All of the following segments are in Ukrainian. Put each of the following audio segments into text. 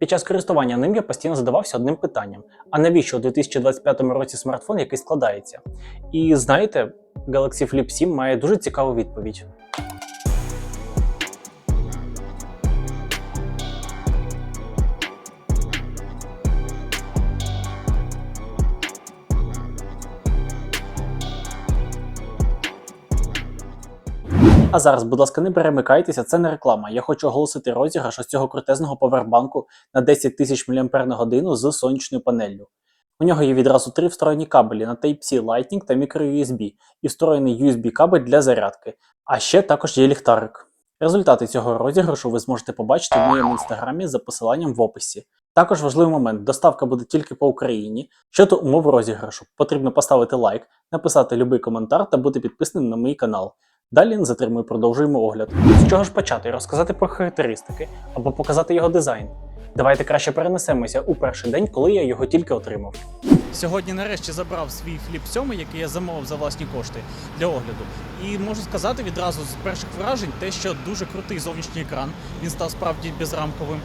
Під час користування ним я постійно задавався одним питанням: а навіщо у 2025 році смартфон, який складається? І знаєте, Galaxy Flip 7 має дуже цікаву відповідь. А зараз, будь ласка, не перемикайтеся, це не реклама. Я хочу оголосити розіграш ось цього крутезного повербанку на 10 тисяч мАч з сонячною панеллю. У нього є відразу три встроєні кабелі на Type-C Lightning та microUSB і встроєний USB кабель для зарядки. А ще також є ліхтарик. Результати цього розіграшу ви зможете побачити в моєму інстаграмі за посиланням в описі. Також важливий момент: доставка буде тільки по Україні. Щодо умов розіграшу, потрібно поставити лайк, написати любий коментар та бути підписаним на мій канал. Далі не затримую, продовжуємо огляд. З чого ж почати? Розказати про характеристики або показати його дизайн. Давайте краще перенесемося у перший день, коли я його тільки отримав. Сьогодні нарешті забрав свій фліп 7, який я замовив за власні кошти для огляду. І можу сказати відразу з перших вражень те, що дуже крутий зовнішній екран. Він став справді безрамковим.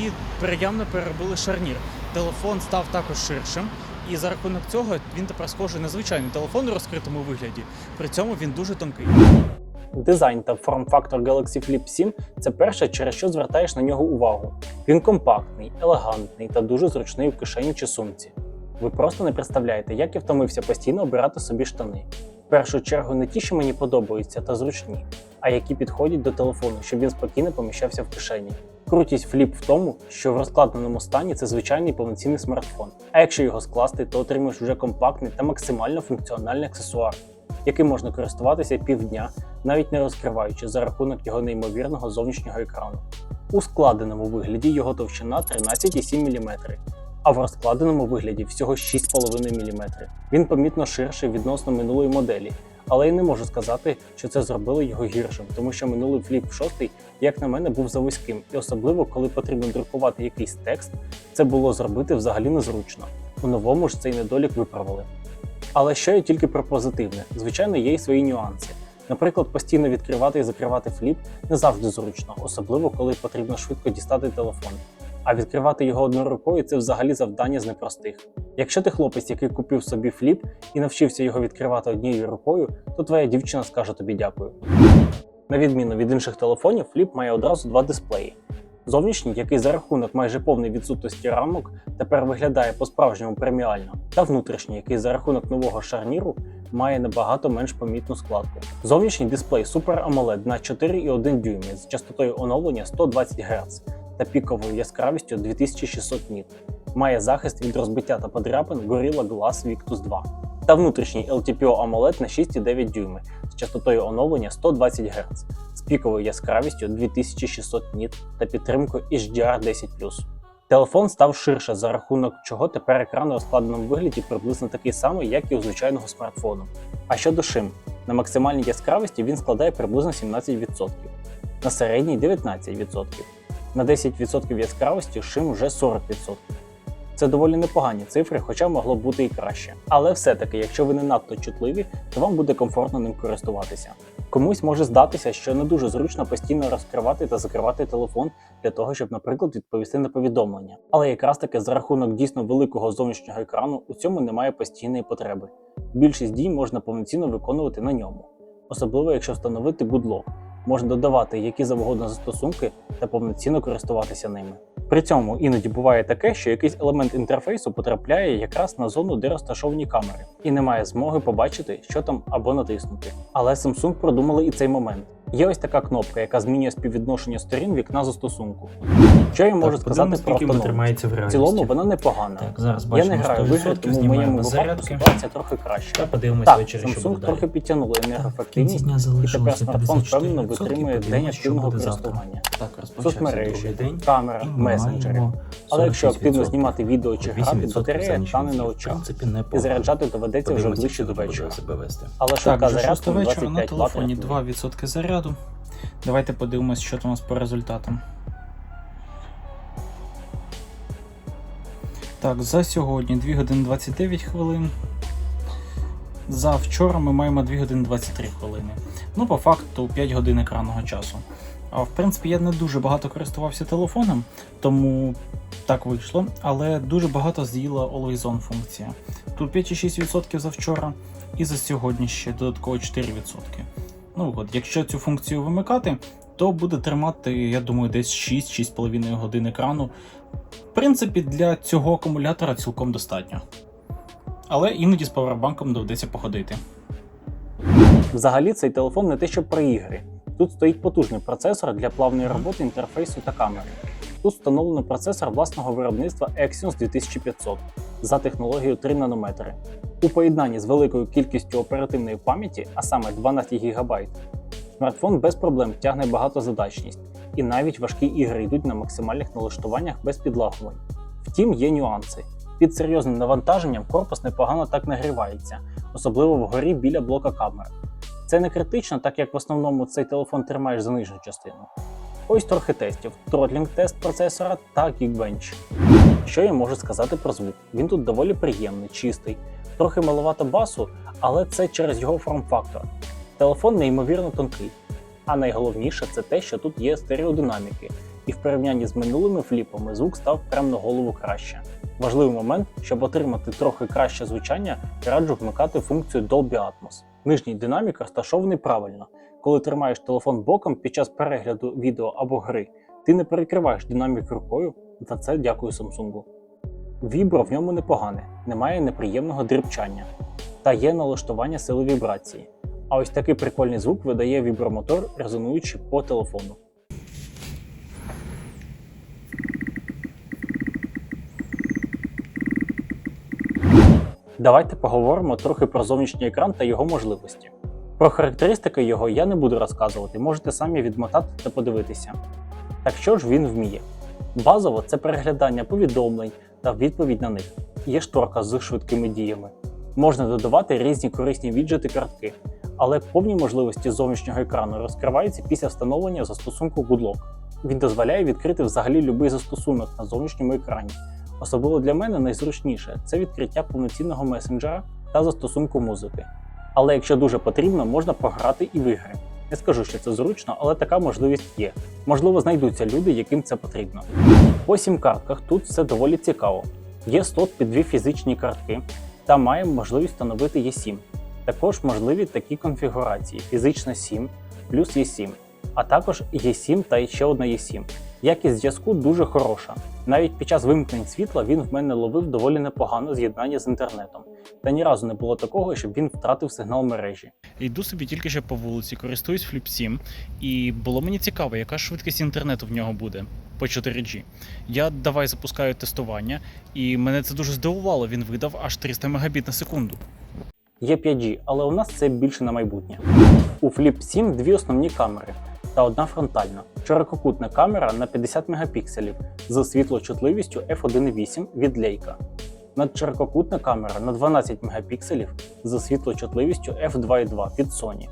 І приємно переробили шарнір. Телефон став також ширшим. І за рахунок цього він тепер схожий на звичайний телефон у розкритому вигляді. При цьому він дуже тонкий. Дизайн та форм-фактор Galaxy Flip 7 це перше, через що звертаєш на нього увагу. Він компактний, елегантний та дуже зручний в кишені чи сумці. Ви просто не представляєте, як я втомився постійно обирати собі штани. В першу чергу не ті, що мені подобаються та зручні, а які підходять до телефону, щоб він спокійно поміщався в кишені. Крутість фліп в тому, що в розкладеному стані це звичайний повноцінний смартфон. А якщо його скласти, то отримаєш вже компактний та максимально функціональний аксесуар, яким можна користуватися півдня, навіть не розкриваючи за рахунок його неймовірного зовнішнього екрану. У складеному вигляді його товщина 13,7 мм, а в розкладеному вигляді всього 6,5 мм. Він помітно ширший відносно минулої моделі, але я не можу сказати, що це зробило його гіршим, тому що минулий Flip 6, як на мене, був завузьким, і особливо коли потрібно друкувати якийсь текст, це було зробити взагалі незручно. У новому ж цей недолік виправили. Але що є тільки про позитивне, звичайно, є й свої нюанси. Наприклад, постійно відкривати і закривати фліп не завжди зручно, особливо коли потрібно швидко дістати телефон. А відкривати його одною рукою це взагалі завдання з непростих. Якщо ти хлопець, який купив собі фліп і навчився його відкривати однією рукою, то твоя дівчина скаже тобі дякую. На відміну від інших телефонів, фліп має одразу два дисплеї. Зовнішній, який за рахунок майже повної відсутності рамок, тепер виглядає по-справжньому преміально, та внутрішній, який за рахунок нового шарніру має набагато менш помітну складку. Зовнішній дисплей Super AMOLED на 4,1 дюймі з частотою оновлення 120 Гц та піковою яскравістю 2600 ніт. Має захист від розбиття та подряпин Gorilla Glass Victus 2 та внутрішній LTPO AMOLED на 6,9 дюйми з частотою оновлення 120 Гц піковою яскравістю 2600 ніт та підтримкою HDR10+. Телефон став ширше, за рахунок чого тепер екран у розкладеному вигляді приблизно такий самий, як і у звичайного смартфону. А щодо шим, на максимальній яскравості він складає приблизно 17%, на середній 19%, на 10% яскравості шим вже 40%. Це доволі непогані цифри, хоча могло бути і краще. Але все-таки, якщо ви не надто чутливі, то вам буде комфортно ним користуватися. Комусь може здатися, що не дуже зручно постійно розкривати та закривати телефон для того, щоб, наприклад, відповісти на повідомлення. Але якраз таки за рахунок дійсно великого зовнішнього екрану у цьому немає постійної потреби. Більшість дій можна повноцінно виконувати на ньому, особливо якщо встановити будлок. Можна додавати які завгодно застосунки та повноцінно користуватися ними. При цьому іноді буває таке, що якийсь елемент інтерфейсу потрапляє якраз на зону, де розташовані камери, і немає змоги побачити, що там або натиснути. Але Samsung продумали і цей момент. Є ось така кнопка, яка змінює співвідношення сторін вікна застосунку. Що я можу Так, сказати про автономність? тримається в В цілому вона непогана. Так, зараз Я бачимо не граю в ігри, тому в знімаємо моєму випадку ситуація трохи краща. Та подивимось Так, ввечері, що буде Samsung далі. трохи підтягнули енергоефективність, і тепер смартфон впевнено витримує день активного користування. Так, Соцмережі, день. камера, месенджери. Але якщо активно знімати відео чи грати, 8% батарея тане на очах. І заряджати доведеться вже ближче до вечора. Але Так, швидка вже зарядка 6 вечора на 25 Вт. телефоні 2% заряду. Давайте подивимось, що там у нас по результатам. Так, за сьогодні 2 години 29 хвилин. За вчора ми маємо 2 години 23 хвилини. Ну, по факту 5 годин екранного часу. А, В принципі, я не дуже багато користувався телефоном, тому так вийшло. Але дуже багато з'їла Always On функція. Тут 5,6% за вчора, і за сьогодні ще додатково 4%. Ну от, якщо цю функцію вимикати, то буде тримати, я думаю, десь 6-6,5 годин екрану. В принципі, для цього акумулятора цілком достатньо. Але іноді з павербанком доведеться походити. Взагалі цей телефон не те, що про ігри. Тут стоїть потужний процесор для плавної роботи інтерфейсу та камери. Тут встановлено процесор власного виробництва Exynos 2500 за технологією 3 нанометри. У поєднанні з великою кількістю оперативної пам'яті, а саме 12 ГБ, смартфон без проблем тягне багатозадачність, і навіть важкі ігри йдуть на максимальних налаштуваннях без підлагувань. Втім, є нюанси. Під серйозним навантаженням корпус непогано так нагрівається, особливо вгорі біля блока камер. Це не критично, так як в основному цей телефон тримаєш за нижню частину. Ось трохи тестів: тротлінг тест процесора та Geekbench. Що я можу сказати про звук? Він тут доволі приємний, чистий, трохи маловато басу, але це через його форм-фактор. Телефон неймовірно тонкий. А найголовніше це те, що тут є стереодинаміки, і в порівнянні з минулими фліпами звук став прямо на голову краще. Важливий момент, щоб отримати трохи краще звучання, раджу вмикати функцію Dolby Atmos. Нижній динамік розташований правильно. Коли тримаєш телефон боком під час перегляду відео або гри, ти не перекриваєш динамік рукою, за це дякую Samsung. Вібро в ньому непогане, немає неприємного дрібчання та є налаштування сили вібрації. А ось такий прикольний звук видає вібромотор, резонуючи по телефону. Давайте поговоримо трохи про зовнішній екран та його можливості. Про характеристики його я не буду розказувати, можете самі відмотати та подивитися. Так що ж він вміє? Базово це переглядання повідомлень та відповідь на них. Є шторка з швидкими діями. Можна додавати різні корисні віджити картки, але повні можливості зовнішнього екрану розкриваються після встановлення застосунку GoodLock. Він дозволяє відкрити взагалі будь-який застосунок на зовнішньому екрані. Особливо для мене найзручніше це відкриття повноцінного месенджера та застосунку музики. Але якщо дуже потрібно, можна пограти і в ігри. Не скажу, що це зручно, але така можливість є. Можливо, знайдуться люди, яким це потрібно. По сім-картках тут все доволі цікаво. Є слот під дві фізичні картки та маємо можливість встановити E7. Також можливі такі конфігурації: фізична 7 плюс E7, а також E7 та ще одна E7. Якість зв'язку дуже хороша. Навіть під час вимкнень світла він в мене ловив доволі непогано з'єднання з інтернетом. Та ні разу не було такого, щоб він втратив сигнал мережі. Йду собі тільки що по вулиці, користуюсь Flip 7, і було мені цікаво, яка швидкість інтернету в нього буде по 4G. Я давай запускаю тестування, і мене це дуже здивувало. Він видав аж 300 Мбіт на секунду. Є 5G, але у нас це більше на майбутнє. У Flip 7 дві основні камери та одна фронтальна. Ширококутна камера на 50 мегапікселів з світлочутливістю f1.8 від Leica. Надширококутна камера на 12 мегапікселів з світлочутливістю f2.2 від Sony.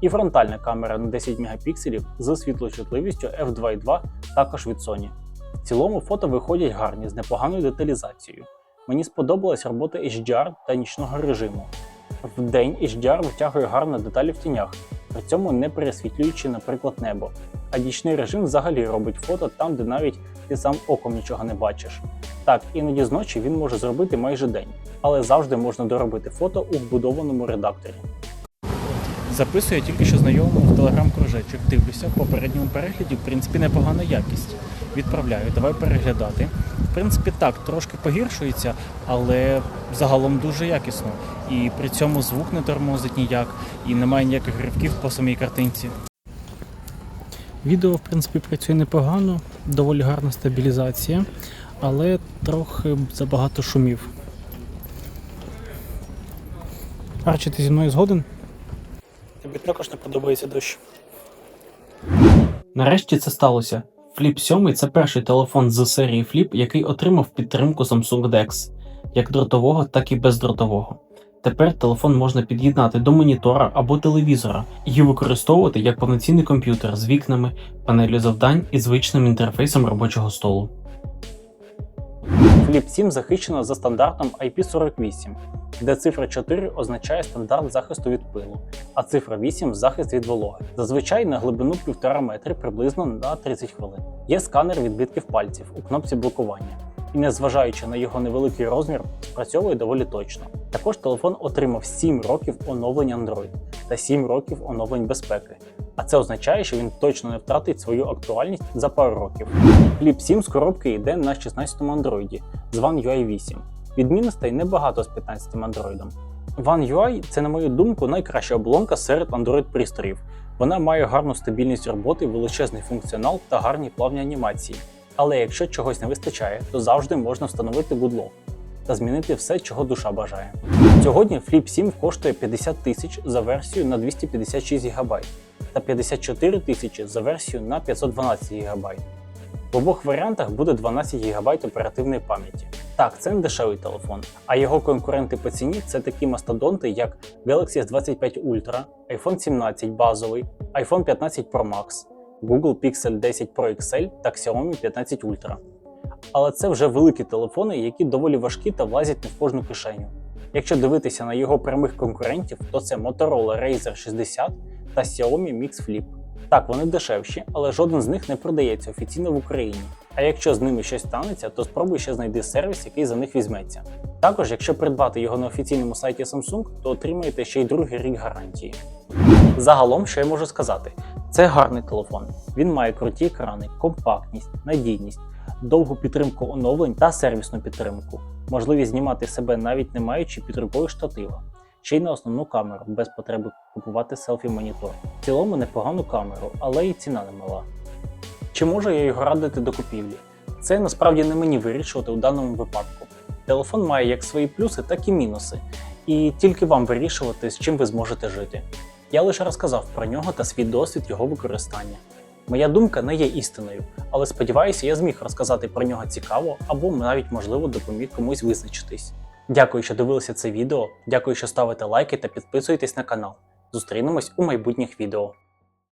І фронтальна камера на 10 мегапікселів з світлочутливістю f2.2 також від Sony. В цілому фото виходять гарні з непоганою деталізацією. Мені сподобалась робота HDR та нічного режиму. В день HDR витягує гарно деталі в тінях, при цьому не пересвітлюючи, наприклад, небо. А нічний режим взагалі робить фото там, де навіть ти сам оком нічого не бачиш. Так, іноді зночі він може зробити майже день, але завжди можна доробити фото у вбудованому редакторі. Записую я тільки що знайомому в телеграм-кружечок. Дивлюся, в попередньому перегляді, в принципі, непогана якість. Відправляю, давай переглядати. В принципі, так, трошки погіршується, але загалом дуже якісно. І при цьому звук не тормозить ніяк, і немає ніяких гривків по самій картинці. Відео, в принципі, працює непогано, доволі гарна стабілізація, але трохи забагато шумів. Арчі, ти зі мною згоден? Тобі також не подобається дощ. Нарешті це сталося. Flip 7 це перший телефон з серії Flip, який отримав підтримку Samsung DeX, як дротового, так і бездротового. Тепер телефон можна під'єднати до монітора або телевізора і використовувати як повноцінний комп'ютер з вікнами, панелью завдань і звичним інтерфейсом робочого столу. Flip 7 захищено за стандартом IP48, де цифра 4 означає стандарт захисту від пилу, а цифра 8 захист від вологи. Зазвичай на глибину 1,5 метри приблизно на 30 хвилин. Є сканер відбитків пальців у кнопці блокування. І незважаючи на його невеликий розмір, спрацьовує доволі точно. Також телефон отримав 7 років оновлень Android та 7 років оновлень безпеки. А це означає, що він точно не втратить свою актуальність за пару років. Flip 7 з коробки йде на 16-му Android з One UI 8. Відмінностей небагато з 15-м Android. One UI – це, на мою думку, найкраща оболонка серед Android пристроїв. Вона має гарну стабільність роботи, величезний функціонал та гарні плавні анімації. Але якщо чогось не вистачає, то завжди можна встановити Good та змінити все, чого душа бажає. Сьогодні Flip 7 коштує 50 тисяч за версію на 256 ГБ та 54 тисячі за версію на 512 ГБ. В обох варіантах буде 12 ГБ оперативної пам'яті. Так, це не дешевий телефон, а його конкуренти по ціні це такі мастодонти, як Galaxy S25 Ultra, iPhone 17 базовий, iPhone 15 Pro Max, Google Pixel 10 Pro XL та Xiaomi 15 Ultra. Але це вже великі телефони, які доволі важкі та влазять не в кожну кишеню. Якщо дивитися на його прямих конкурентів, то це Motorola Razer 60 та Xiaomi Mix Flip. Так, вони дешевші, але жоден з них не продається офіційно в Україні. А якщо з ними щось станеться, то спробуй ще знайди сервіс, який за них візьметься. Також, якщо придбати його на офіційному сайті Samsung, то отримаєте ще й другий рік гарантії. Загалом, що я можу сказати, це гарний телефон. Він має круті екрани, компактність, надійність, довгу підтримку оновлень та сервісну підтримку, можливість знімати себе навіть не маючи під рукою штатива, ще й на основну камеру без потреби купувати селфі-монітор. В цілому непогану камеру, але і ціна немала. Чи можу я його радити до купівлі? Це насправді не мені вирішувати у даному випадку. Телефон має як свої плюси, так і мінуси, і тільки вам вирішувати, з чим ви зможете жити. Я лише розказав про нього та свій досвід його використання. Моя думка не є істиною, але сподіваюся, я зміг розказати про нього цікаво або навіть можливо допоміг комусь визначитись. Дякую, що дивилися це відео. Дякую, що ставите лайки та підписуєтесь на канал. Зустрінемось у майбутніх відео.